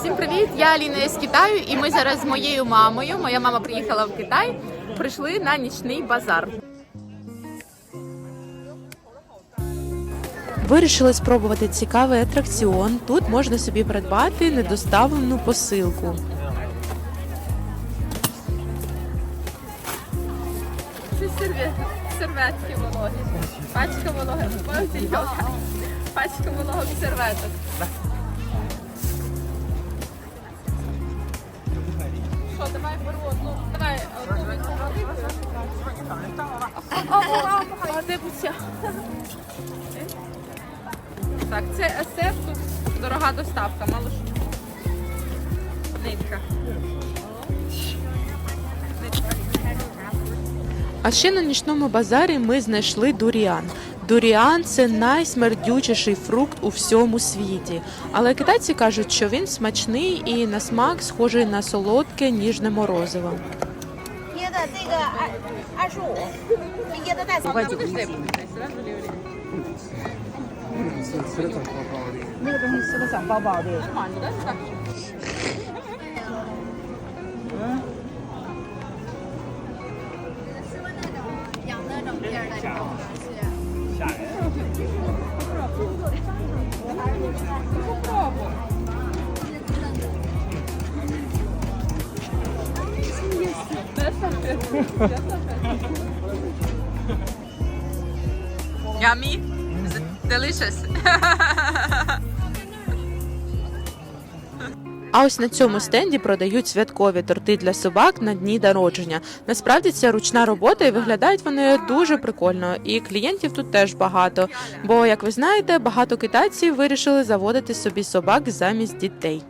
Всім привіт! Я Аліна з Китаю, і ми зараз з моєю мамою. Моя мама приїхала в Китай. Прийшли на нічний базар. Вирішили спробувати цікавий атракціон. Тут можна собі придбати недоставлену посилку. Це сервет, серветки вологі. Пачка вологих. Пачка вологих серветок. Беру одну. Давай одну Так, це СФ, дорога доставка, мало що. Нитка. А ще на нічному базарі ми знайшли дуріан. Дуріан це найсмердючіший фрукт у всьому світі. Але китайці кажуть, що він смачний і на смак схожий на солодке ніжне морозиво. Yummy? Is it delicious? А ось на цьому стенді продають святкові торти для собак на дні народження. Насправді це ручна робота і виглядають вони дуже прикольно. І клієнтів тут теж багато. Бо, як ви знаєте, багато китайців вирішили заводити собі собак замість дітей.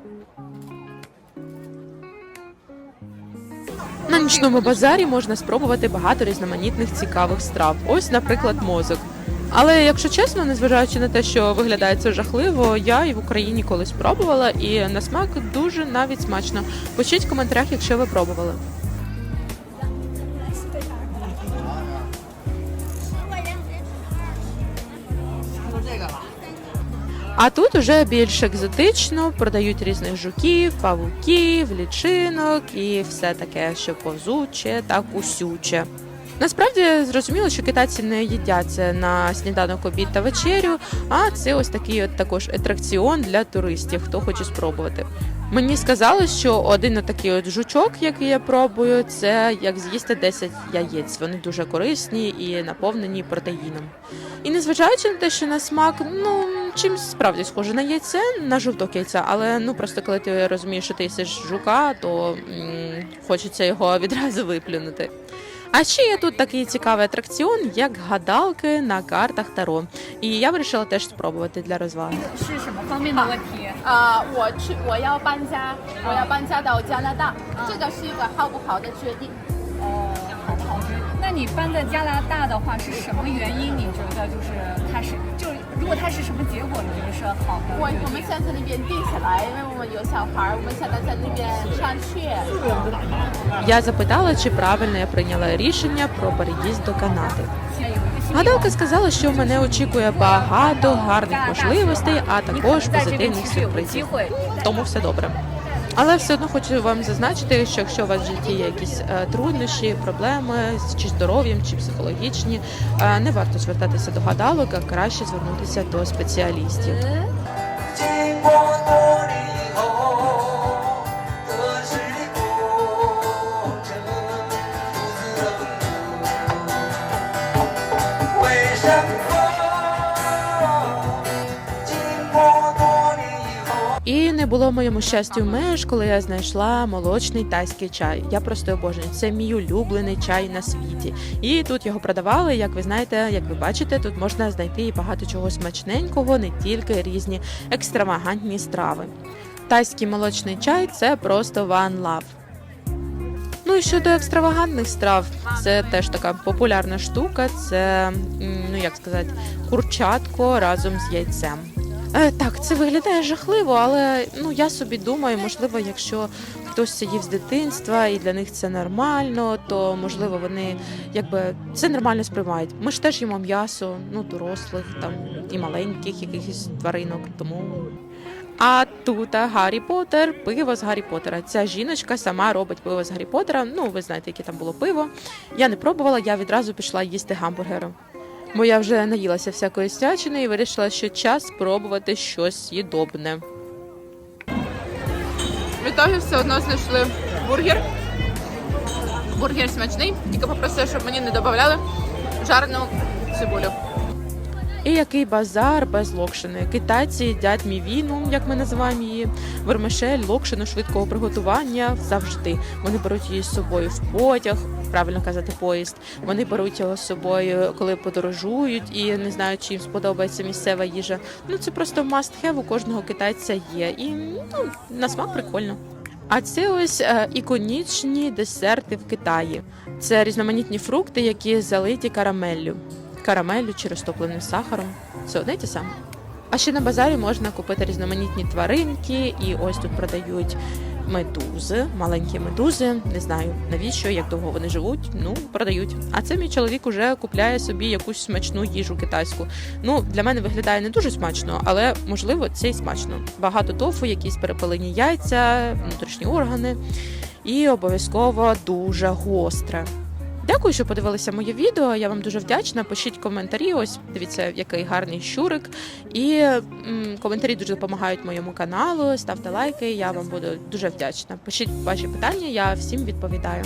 На нічному базарі можна спробувати багато різноманітних цікавих страв. Ось, наприклад, мозок. Але якщо чесно, незважаючи на те, що виглядає це жахливо, я і в Україні колись пробувала, і на смак дуже навіть смачно. Пишіть в коментарях, якщо ви пробували. А тут уже більш екзотично продають різних жуків, павуків, лічинок і все таке, що повзуче та кусюче. Насправді зрозуміло, що китайці не їдять це на сніданок, обід та вечерю. А це ось такий от також атракціон для туристів, хто хоче спробувати. Мені сказали, що один такий от жучок, який я пробую, це як з'їсти 10 яєць. Вони дуже корисні і наповнені протеїном. І незважаючи на те, що на смак, ну чимсь справді схоже на яйце, на жовток яйця, але ну просто коли ти розумієш, що ти їсиш жука, то м, хочеться його відразу виплюнути. А ще є тут такий цікавий атракціон, як гадалки на картах Таро. І я вирішила теж спробувати для розваги. 是那你搬在加拿大的话，是什么原因？你觉得就是它是就是如果它是什么结果，你觉得是好的我决定？我们想在那边定下来，因为我们有小孩儿，我们想在那边上学。 Я запитала, чи правильно я прийняла рішення про переїзд до Канади. Гадалка сказала, що мене очікує багато гарних можливостей, а 你可 також 能在这边 позитивних 其实有个机 сюрпризів. 会。 Тому все добре. Але все одно хочу вам зазначити, що якщо у вас в житті є якісь е, труднощі, проблеми чи здоров'ям, чи психологічні, е, не варто звертатися до гадалок, а краще звернутися до спеціалістів. Було моєму щастю меж, коли я знайшла молочний тайський чай. Я просто обожнюю. Це мій улюблений чай на світі. І тут його продавали. Як ви знаєте, як ви бачите, тут можна знайти і багато чого смачненького, не тільки різні екстравагантні страви. Тайський молочний чай це просто one love. Ну і щодо екстравагантних страв, це теж така популярна штука. Це ну як сказати, курчатко разом з яйцем. Е, так, це виглядає жахливо, але ну я собі думаю, можливо, якщо хтось їв з дитинства і для них це нормально, то можливо вони якби це нормально сприймають. Ми ж теж їмо м'ясо, ну дорослих там і маленьких якихось тваринок, тому А тут Гаррі Поттер, пиво з Гаррі Поттера. Ця жіночка сама робить пиво з Гаррі Поттера. Ну, ви знаєте, яке там було пиво. Я не пробувала, я відразу пішла їсти гамбургери. Бо я вже наїлася всякої стячини і вирішила, що час спробувати щось їдобне. В ітогі все одно знайшли бургер. Бургер смачний, тільки попросила, щоб мені не додавали жарену цибулю. І який базар без локшини. Китайці їдять мівіну, як ми називаємо її, вермишель, локшину швидкого приготування завжди. Вони беруть її з собою в потяг, правильно казати, поїзд. Вони беруть його з собою, коли подорожують і не знають, чи їм сподобається місцева їжа. Ну це просто must have у кожного китайця є. І ну, на смак прикольно. А це ось е, іконічні десерти в Китаї. Це різноманітні фрукти, які залиті карамеллю карамеллю чи розтопленим сахаром. Це одне й те саме. А ще на базарі можна купити різноманітні тваринки, і ось тут продають медузи, маленькі медузи. Не знаю навіщо, як довго вони живуть. Ну продають. А це мій чоловік уже купляє собі якусь смачну їжу китайську. Ну для мене виглядає не дуже смачно, але можливо це й смачно. Багато тофу, якісь перепелені яйця, внутрішні органи, і обов'язково дуже гостре. Дякую, що подивилися моє відео. Я вам дуже вдячна. Пишіть коментарі. Ось дивіться, який гарний щурик. І м, коментарі дуже допомагають моєму каналу. Ставте лайки. Я вам буду дуже вдячна. Пишіть ваші питання, я всім відповідаю.